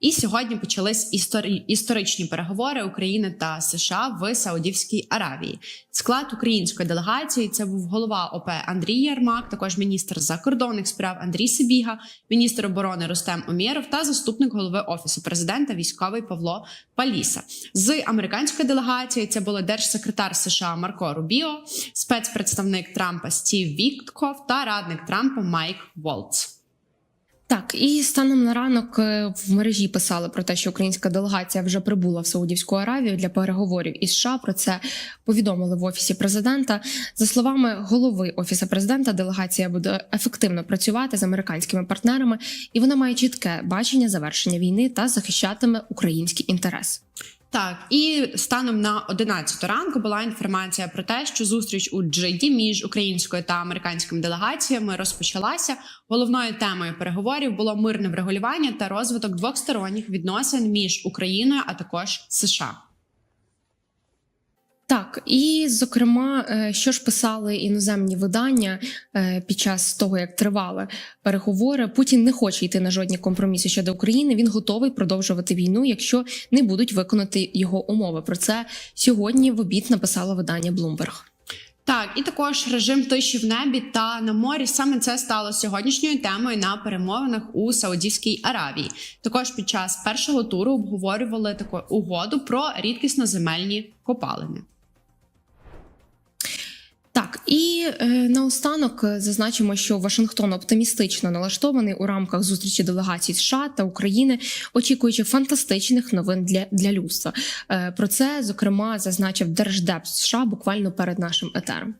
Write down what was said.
І сьогодні почались історі... історичні переговори України та США в Саудівській Аравії. Склад української делегації це був голова ОП Андрій Ярмак, також міністр закордонних справ Андрій Сибіга, міністр оборони Рустем Умєров та заступник голови офісу президента військовий Павло Паліса. З американської делегації це були держсекретар США Марко Рубіо, спецпредставник Трампа Стів Вітков та радник Трампа Майк Волц. Так, і станом на ранок е, в мережі писали про те, що українська делегація вже прибула в Саудівську Аравію для переговорів із США. Про це повідомили в офісі президента. За словами голови офісу президента, делегація буде ефективно працювати з американськими партнерами, і вона має чітке бачення завершення війни та захищатиме український інтереси. Так, і станом на 11 ранку була інформація про те, що зустріч у Джиді між українською та американськими делегаціями розпочалася. Головною темою переговорів було мирне врегулювання та розвиток двосторонніх відносин між Україною а також США. Так, і зокрема, е, що ж писали іноземні видання е, під час того, як тривали переговори, Путін не хоче йти на жодні компроміси щодо України. Він готовий продовжувати війну, якщо не будуть виконати його умови. Про це сьогодні в обід написало видання Bloomberg. Так, і також режим тиші в небі та на морі. Саме це стало сьогоднішньою темою на перемовинах у Саудівській Аравії. Також під час першого туру обговорювали таку угоду про рідкісноземельні копалини. І е, наостанок е, зазначимо, що Вашингтон оптимістично налаштований у рамках зустрічі делегацій США та України, очікуючи фантастичних новин для, для людства. Е, про це зокрема зазначив держдеп США буквально перед нашим етером.